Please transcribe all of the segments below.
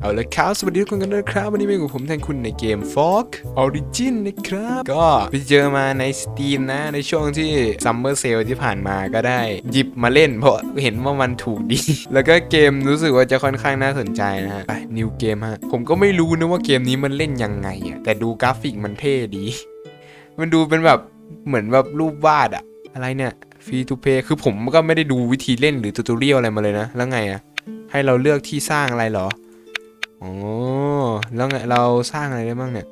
เอาละครับ สวัสดีทุกคนกันด้วยครับ วันนี้เป็นกับผมแทนคุณในเกม Fog Origin นะครับ ก็ไปเจอมาใน Steam นะ ในช่วงที่ Summer Sale ที่ผ่านมาก็ได้ หยิบมาเล่น เพราะเห็นว่ามันถูกดี แล้วก็เกมรู้สึกว่าจะค่อนข้างน่าสนใจนะฮะ ไป New Game ฮะ ผมก็ไม่รู้นะว่าเกมนี้มันเล่นยังไงอะแต่ดูกราฟิกมันเท่ดี มันดูเป็นแบบเหมือนแบบรูปวาดอะอะไรเนี่ยฟรีทูเพย์คือผมก็ไม่ได้ดูวิธีเล่นหรือตูต o เรียลอะไรมาเลยนะ แล้วไงอะให้เราเลือกที่สร้างอะไรเหรอ อ๋อแล้วไงเราสร้างอะไรได้บ้างเนี่ย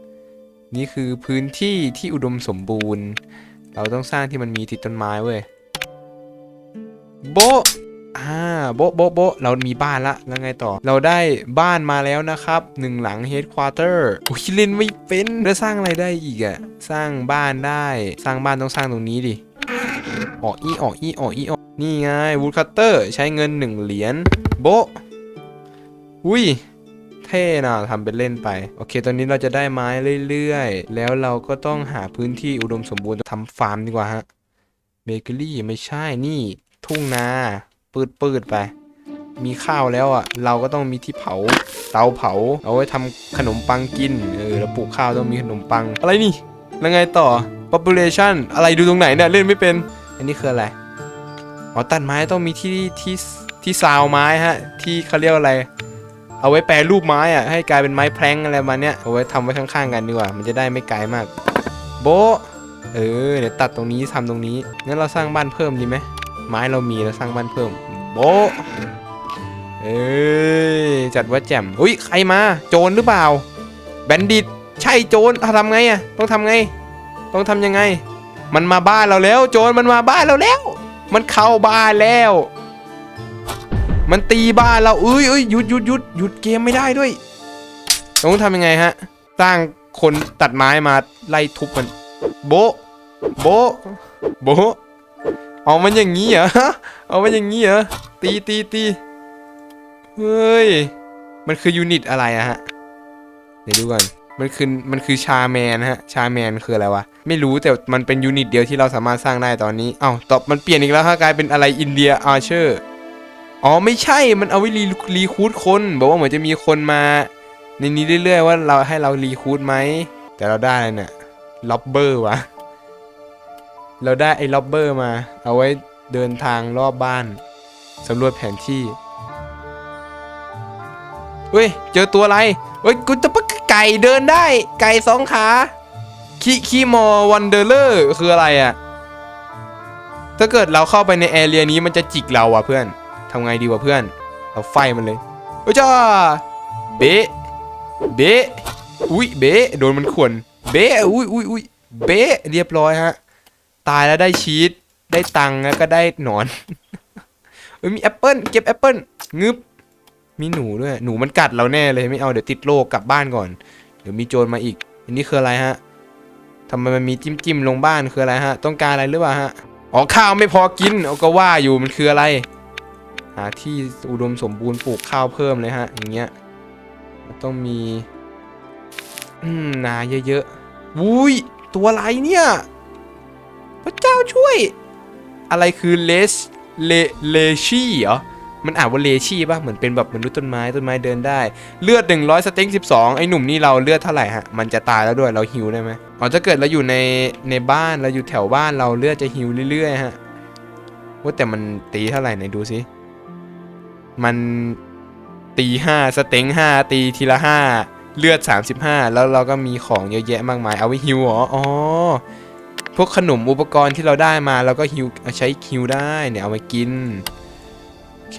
นี่คือพื้นที่ที่อุดมสมบูรณ์ เราต้องสร้างที่มันมีติดต้นไม้เว้ย โบะอ่าโบะโบะโบะเรามีบ้านละ แล้วไงต่อ เราได้บ้านมาแล้วนะครับหนึ่งหลัง headquarter อุ้ยเล่นไม่เป็นแล้วสร้างอะไรได้อีกอะสร้างบ้านได้ สร้างบ้านต้องสร้างตรงนี้ดิ ออกอีออกอีออกอีออก นี่ไง woodcutter ใช้เงินหนึ่งเหรียญ โบะอุ้ย เท่นะทำเป็นเล่นไป โอเค ตอนนี้เราจะได้ไม้เรื่อยๆ แล้วเราก็ต้องหาพื้นที่อุดมสมบูรณ์ทำฟาร์มดีกว่าฮะเบเกอรี่ไม่ใช่นี่ ทุ่งนาปืดปืดๆไป มีข้าวแล้วอะ เราก็ต้องมีที่เผา เตาเผา เอาไว้ทำขนมปังกิน เออแล้วปลูกข้าวต้องมีขนมปัง อะไรนี่ แล้วไงต่อ population อะไรดูตรงไหนเนี่ย เล่นไม่เป็น อันนี้คืออะไร อ๋อ ตัดไม้ต้องมีที่ที่ที่ซาวไม้ฮะ ที่เขาเรียกอะไร เอาไว้แปรรูปไม้อะให้กลายเป็นไม้แพร้งอะไรมาเนี้ยเอาไว้ทำไว้ข้างๆกันดีกว่า มันจะได้ไม่ไกลมาก โบเออเดี๋ยวตัดตรงนี้ทำตรงนี้งั้นเราสร้างบ้านเพิ่มดีไหมไม้เรามีเราสร้างบ้านเพิ่ม โบเอ้ยจัดว่าแจ่มอุ้ยใครมา โจรหรือเปล่า แบนดิตใช่โจรอะทำไงอะต้องทำไง ต้องทำยังไง มันมาบ้านเราแล้ว โจรมันมาบ้านเราแล้ว มันเข้าบ้านแล้ว มันตีบ้านเราเอ้ยเอ้ยหยุดหยุดหยุดหยุดเกมไม่ได้ด้วยต้องทำยังไงฮะ สร้างคนตัดไม้มาไล่ทุบมัน โบโบโบเอามันอย่างนี้เหรอเอามันอย่างนี้เหรอตีตีตีเฮ้ย มันคือยูนิตอะไรอะฮะ เดี๋ยวดูก่อน มันคือ มันคือชาแมนฮะ ชาแมนคืออะไรวะ ไม่รู้แต่มันเป็นยูนิตเดียวที่เราสามารถสร้างได้ตอนนี้ เอ้าตอบมันเปลี่ยนอีกแล้วฮะกลายเป็นอะไรอินเดียอาร์เชอร์ อ๋อไม่ใช่มันเอาไว้รีรีคูดคน บอกว่าเหมือนจะมีคนมา ในนี้เรื่อยๆว่าเราให้เรารีคูดไหมแต่เราได้เนี่ยล็อบเบอร์วะเราได้ไอ้ล็อบเบอร์มา เอาไว้เดินทางรอบบ้านสำรวจแผนที่เฮ้ยเจอตัวอะไรเฮ้ยกูจะปะไก่เดินได้ ไก่สองขาคีคีมอวันเดอร์เลอร์คืออะไรอะถ้าเกิดเราเข้าไปในแอเรียนี้มันจะจิกเราอะเพื่อนำไงดีวะเพื่อน เราไฟมันเลยเอ้จ้าเบะเบะอุ้ยเบะโดนมันข่วนเบะอุ้ยอุ้ยอุ้ยเบะเรียบร้อยฮะ ตายแล้วได้ชีสได้ตังค์แล้วก็ได้หนอนเอ้ยมีแอปเปิลเก็บแอปเปิลงึบมีหนูด้วยหนูมันกัดเราแน่เลยไม่เอาเดี๋ยวติดโรคกลับบ้านก่อนเดี๋ยวมีโจรมาอีก อันนี้คืออะไรฮะทำไมมันมีจิ้มจิ้มลงบ้านคืออะไรฮะ ต้องการอะไรหรือเปล่าฮะอ๋อข้าวไม่พอกินเอาก็ว่าอยู่มันคืออะไร หาที่อุดมสมบูรณ์ปลูกข้าวเพิ่มเลยฮะ อย่างเงี้ยต้องมีนาเยอะๆวุ้ย ตัวอะไรเนี่ย พระเจ้าช่วย อะไรคือเลสเลเลชี่เหรอ มันอ่านว่าเลชี่ป่ะ เหมือนเป็นแบบมนุษย์ต้นไม้ต้นไม้เดินได้ เลือด 100 สเต็ง12 ไอ้หนุ่มนี่เราเลือดเท่าไหร่ฮะ มันจะตายแล้วด้วยเราฮิวได้ไหมอ๋อถ้าเกิดเราอยู่ในในบ้านเราอยู่แถวบ้านเราเลือดจะฮิวเรื่อยๆฮะว่าแต่มันตีเท่าไหร่ไหนดูสิ มันตีห้าสเต็งห้าตีทีละห้าเลือด 35 แล้วเราก็มีของเยอะแยะมากมาย เอาไว้ฮิวเหรอ อ๋อ พวกขนมอุปกรณ์ที่เราได้มาเราก็ฮิวใช้ฮิวได้เนี่ยเอามากิน โอเค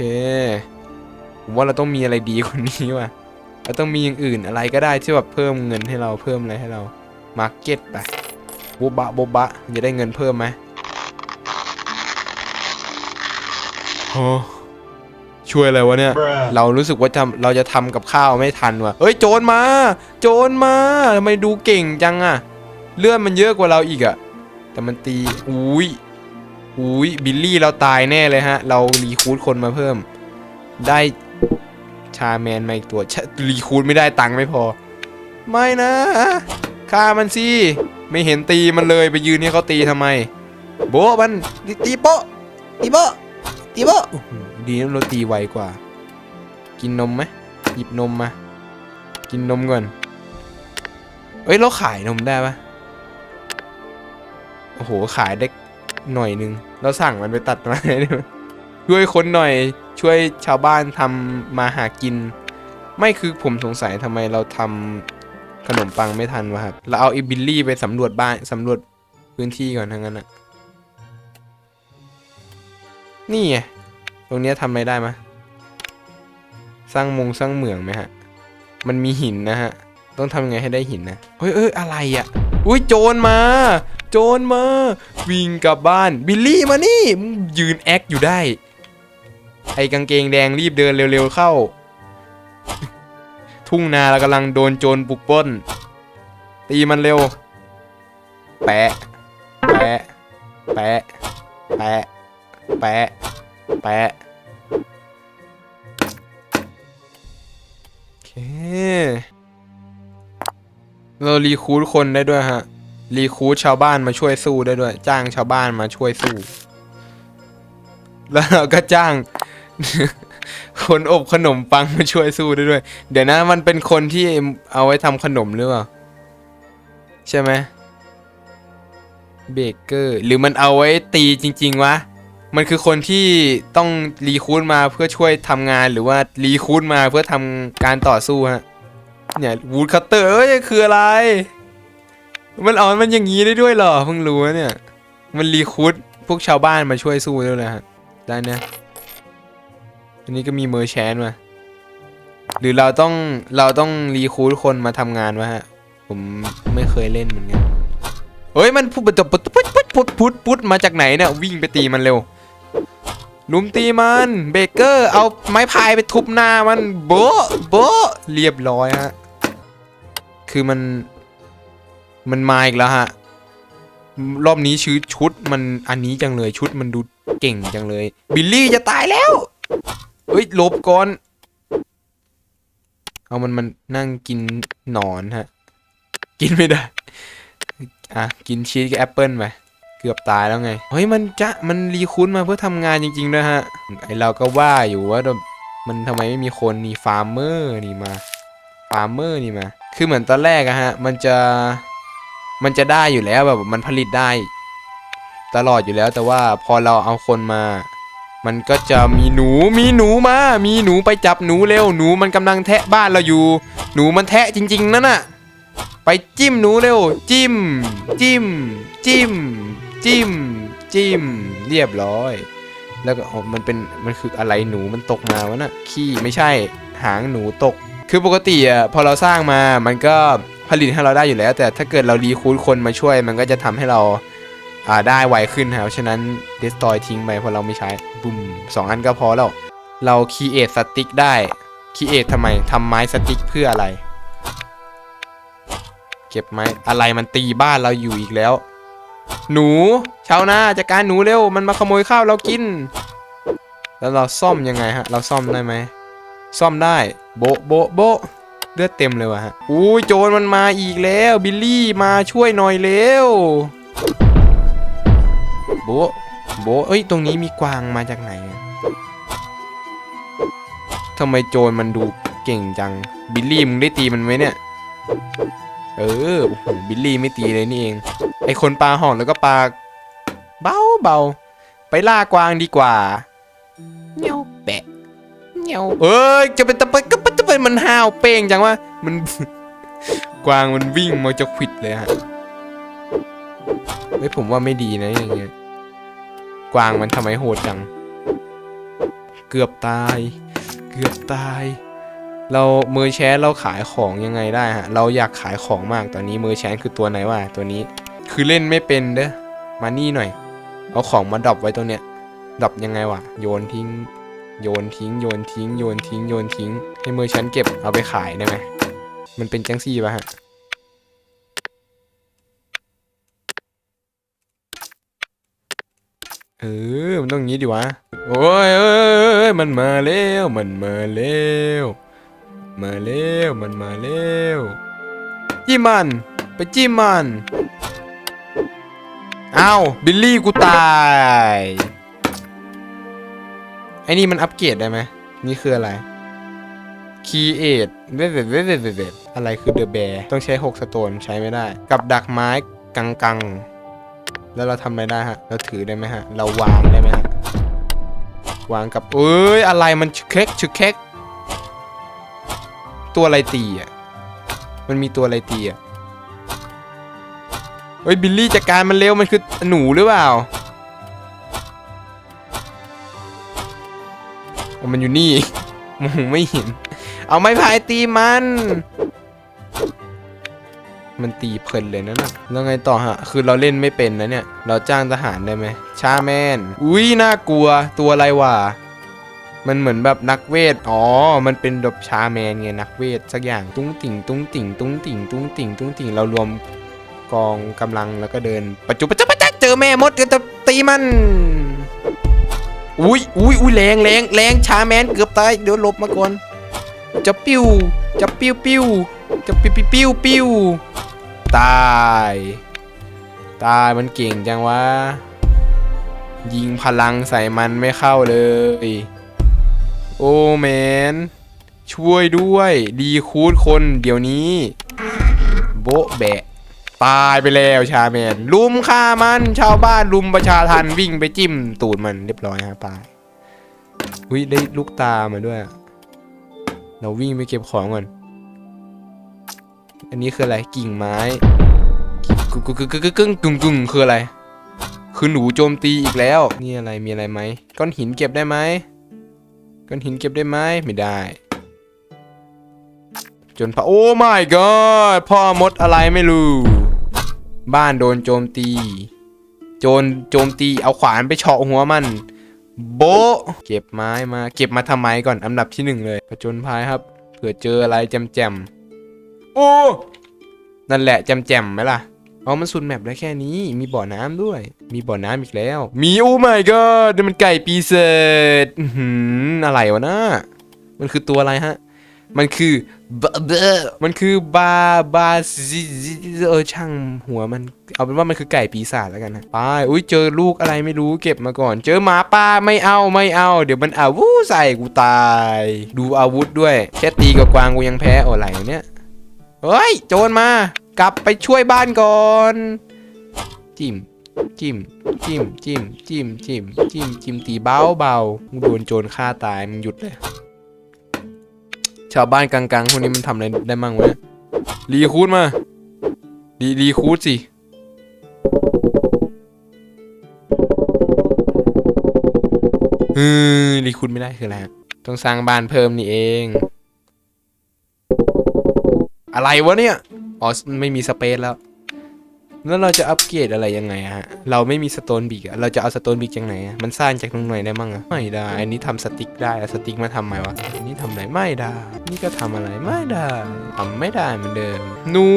ผมว่าเราต้องมีอะไรดีกว่านี้ว่ะ เราต้องมีอย่างอื่นอะไรก็ได้ที่แบบเพิ่มเงินให้เราเพิ่มอะไรให้เรา มาร์เก็ตไปโบบะโบบะจะได้เงินเพิ่มไหมโอ้ ช่วยอะไรวะเนี่ยเรารู้สึกว่าจะเราจะทำกับข้าวไม่ทันว่ะเฮ้ยโจรมา โจรมาทำไมดูเก่งจังอะเลือดมันเยอะกว่าเราอีกอะแต่มันตีอุ้ยอุ้ยบิลลี่เราตายแน่เลยฮะ เรารีคูดคนมาเพิ่ม ได้ชาแมนมาอีกตัวชะรีคูดไม่ได้ตังค์ไม่พอ ไม่นะฆ่ามันสิไม่เห็นตีมันเลยไปยืนให้เขาตีทำไม โบะมันตีโปะตีโปะตีโปะอื้อหือ ดีนะเราตีไวกว่า กินนมไหมหยิบนมมา กินนมก่อน เอ้ยเราขายนมได้ปะโอ้โหขายได้หน่อยนึง เราสั่งมันไปตัดมาได้ไหมช่วยคนหน่อยช่วยชาวบ้านทำมาหากิน ไม่คือผมสงสัยทำไมเราทำขนมปังไม่ทันวะครับ เราเอาอีบิลลี่ไปสำรวจบ้านสำรวจพื้นที่ก่อนทั้งนั้นอะนี่ไง ตรงเนี้ยทำอะไรได้ไหมสร้างมงสร้างเหมืองไหมฮะ มันมีหินนะฮะ ต้องทำยังไงให้ได้หินนะเฮ้ยเอ้ยอะไรอะ่ะอุ้ยโจรมา โจรมา วิ่งกลับบ้าน บิลลี่มานี่มึงยืนแอคอยู่ได้ ไอ้กางเกงแดงรีบเดินเร็วๆเข้า ทุ่งนาเรากำลังโดนโจรปลุกปล้น ตีมันเร็ว แปะ แปะ แปะ แปะ แปะ แปะโอเคเรารีคูดคนได้ด้วยฮะ รีคูดชาวบ้านมาช่วยสู้ได้ด้วย จ้างชาวบ้านมาช่วยสู้ แล้วเราก็จ้าง คนอบขนมปังมาช่วยสู้ได้ด้วย เดี๋ยวนะมันเป็นคนที่เอาไว้ทำขนมหรือเปล่า ใช่ไหมเบเกอร์ หรือมันเอาไว้ตีจริง ๆ วะ มันคือคนที่ต้องรีคูดมาเพื่อช่วยทำงานหรือว่ารีคูดมาเพื่อทำการต่อสู้ฮะเนี่ยวูดคัตเตอร์เอ้ยคืออะไร มันอ่อนมันอย่างนี้ได้ด้วยเหรอเพิ่งรู้เนี่ย มันรีคูดพวกชาวบ้านมาช่วยสู้ด้วยนะฮะด้านเนี้ยอันนี้ก็มีเมอร์แชนมาหรือเราต้องเราต้องรีคูดคนมาทำงานวะฮะ ผมไม่เคยเล่นเหมือนกัน เฮ้ยมันพุ่งดพุดพุดพุดพุดพุดมาจากไหนเนี่ยวิ่งไปตีมันเร็ว ลุมตีมันเบเกอร์ เอาไม้พายไปทุบหน้ามันโบะโบะเรียบร้อยฮะ คือมัน มันมาอีกแล้วฮะ รอบนี้ชื่อชุดมันอันนี้จังเลยชุดมันดูเก่งจังเลย บิลลี่จะตายแล้วเฮ้ยลบก่อน เอามันมันนั่งกินหนอนฮะ กินไม่ได้ อะ กินชีสกับแอปเปิลไป เกือบตายแล้วไง เฮ้ยมันจะมันรีคูดมาเพื่อทำงานจริงๆด้วยฮะ ไอเราก็ว่าอยู่ว่ามันทำไมไม่มีคนนี่ฟาร์มเมอร์นี่มาฟาร์มเมอร์นี่มา คือเหมือนตอนแรกอะฮะ มันจะ มันจะได้อยู่แล้วแบบมันผลิตได้ ตลอดอยู่แล้วแต่ว่าพอเราเอาคนมา มันก็จะมีหนู มีหนูมา มีหนูไปจับหนูเร็ว หนูมันกำลังแทะบ้านเราอยู่ หนูมันแทะจริง ๆนั่นน่ะ ไปจิ้มหนูเร็ว จิ้ม จิ้ม จิ้ม จิ้ม จิ้ม เรียบร้อย แล้วก็มันเป็นมันคืออะไรหนูมันตกมาวะน่ะขี้ไม่ใช่หางหนูตก คือปกติอะพอเราสร้างมามันก็ผลิตให้เราได้อยู่แล้ว แต่ถ้าเกิดเรารีคูดคนมาช่วย มันก็จะทำให้เราอ่าได้ไวขึ้นครับฉะนั้น destroy ทิ้งไปเพราะเราไม่ใช้บุ้มสองอันก็พอแล้วเรา create stick ได้ create ทำไมทำไม้สติ๊กเพื่ออะไร เก็บไม้อะไรมันตีบ้านเราอยู่อีกแล้ว หนู ชาวนาจัดการหนูเร็ว มันมาขโมยข้าวเรากิน แล้วเราซ่อมยังไงฮะ เราซ่อมได้ไหม ซ่อมได้ โบโบโบเลือดเต็มเลยวะฮะอุ้ยโจรมันมาอีกแล้ว บิลลี่มาช่วยหน่อยเร็ว โบโบเอ้ย ตรงนี้มีกวางมาจากไหนทำไมโจรมันดูเก่งจัง บิลลี่มึงได้ตีมันไหมเนี่ย เออโอ้โหบิลลี่ไม่ตีเลยนี่เอง ไอคนปลาห่องแล้วก็ปลาเบาเบาไปล่ากวางดีกว่าเงี้ยวแปะเงี้ยวเอ้ยจะเป็นตะเปก็เป็นตะเปนมันห้าวเป้งจังวะมัน กวางมันวิ่งมาจะขิดเลยฮะเฮ้ยผมว่าไม่ดีนะอย่างเงี้ยกวางมันทำไมโหดจัง เกือบตาย เกือบตาย เราเมอแชนเราขายของยังไงได้ฮะ เราอยากขายของมากตอนนี้เมอแชนคือตัวไหนวะตัวนี้ คือเล่นไม่เป็นเด้อมานี่หน่อย เอาของมาดรอปไว้ตรงเนี้ยดรอปยังไงวะโยนทิ้ง โยนทิ้ง โยนทิ้ง โยนทิ้ง โยนทิ้ง ให้เมอร์แชนเก็บเอาไปขายได้ไหมมันเป็นจังซี่ปะฮะเออ มันต้องงี้ดิวะ โอ้ยเอ้ยเอ้ยเอ้ยมันมาแล้ว มันมาแล้ว มาแล้วมันมาแล้วจิ้มมัน ไปจิ้มมันอ้าวบิลลี่กูตายไอ้นี่มันอัปเกรดได้ไหมนี่คืออะไร Create เว็บเว็บเว็บเว็บเว็บเว็บอะไรคือเดอะแบร์ต้องใช้6สโตนใช้ไม่ได้ กับดักไม้กังกังแล้วเราทำอะไรได้ฮะ เราถือได้ไหมฮะ เราวางได้ไหมฮะ วางกับเอ้ยอะไรมันชึกเค็กชึกเค็ก ตัวอะไรตีอะ มันมีตัวอะไรตีอะเฮ้ยบิลลี่จัดการมันเร็วมันคือหนูหรือเปล่าโอ้มันอยู่นี่มองไม่เห็น เอาไม้พายตีมัน มันตีเพลินเลยนั่นะแล้วไงต่อฮะ คือเราเล่นไม่เป็นนะเนี่ย เราจ้างทหารได้ไหมชาแมน อุ้ยน่ากลัว ตัวอะไรวะ มันเหมือนแบบนักเวท อ๋อ มันเป็นแบชาแมนไงนักเวทสักอย่างตุ้งติ่งตุ้งติ่งตุ้งติ่งตุ้งติ่งตุ้งติ่งเรารวมกองกำลังแล้วก็เดินปัจจุบันปัจจุเจอแม่มดก็จะตีมันอุ้ยอุ้ยอุ้ยแรงแรงแรงชาแมนเกือบตายเดี๋ยวลบมาก่อนจะปิ้วจะปิ้วปิ้วจะปิ้วปิ้วปิ้วปิ้วตาย ตายมันเก่งจังวะยิงพลังใส่มันไม่เข้าเลย โอ้แมน ช่วยด้วย ดีคูดคนเดี๋ยวนี้ โบะแบะ ตายไปแล้วชาแมนลุมฆ่ามันชาวบ้านลุมประชาทันวิ่งไปจิ้มตูดมันเรียบร้อยฮะตายอุ้ยได้ลูกตามาด้วย เราวิ่งไปเก็บของก่อน อันนี้คืออะไรกิ่งไม้กึ่งกึ่งกึ่งกึ่งกึ่งกึ่งกึ่งคืออะไร คือหนูโจมตีอีกแล้ว นี่อะไรมีอะไรไหมก้อนหินเก็บได้ไหม ก้อนหินเก็บได้ไหมไม่ได้ จนพระโอ้ my god พ่อมดอะไรไม่รู้ บ้านโดนโจมตี โจรโจมตีเอาขวานไปเฉาะหัวมัน โบเก็บไม้มา เก็บมาทำไมก่อนอันดับที่หนึ่งเลยผจญภัยครับเผื่อเจออะไรแจมแจมโอ้ นั่นแหละแจมแจมไหมล่ะ อ๋อมันสุดแมปได้แค่นี้ มีบ่อน้ำด้วย มีบ่อน้ำอีกแล้ว มีโอ้ my god นี่มันไก่ปีเศษอื้อหืออะไรวะนะมันคือตัวอะไรฮะ มันคือบะเบมันคือบาบาซิซิเออช่างหัวมัน เอาเป็นว่ามันคือไก่ปีศาจแล้วกันนะไปอุ้ยเจอลูกอะไรไม่รู้เก็บมาก่อน เจอหมาป่าไม่เอาไม่เอา เดี๋ยวมันอาวุธใส่กูตาย ดูอาวุธด้วย แค่ตีกับกวางกูยังแพ้โอ้ไหลเนี่ยเฮ้ย โจรมา กลับไปช่วยบ้านก่อน จิ้ม จิ้ม จิ้ม จิ้ม จิ้ม จิ้ม จิ้ม จิ้มตีเบาเบาๆมึงโดนโจรฆ่าตายมึงหยุดเลย ชาวบ้านกลางๆพวกนี้มันทำอะไรได้มั่งวะเนี่ยรีคูดมารีรีคูดสิเออรีคูดไม่ได้คืออะไรต้องสร้างบ้านเพิ่มนี่เอง อะไรวะเนี่ย อ๋อไม่มีสเปซแล้ว แล้วเราจะอัปเกรดอะไรยังไงฮะ เราไม่มีสโตนบิกเราจะเอาสโตนบิกจากไหนอะมันสร้างจากตรงไหนได้มั่งอะไม่ได้ อันนี้ทำสติ๊กได้สติ๊กมาทำไมวะ อันนี้ทำอะไรไม่ได้ นี่ก็ทำอะไรไม่ได้ทำไม่ได้เหมือนเดิม หนู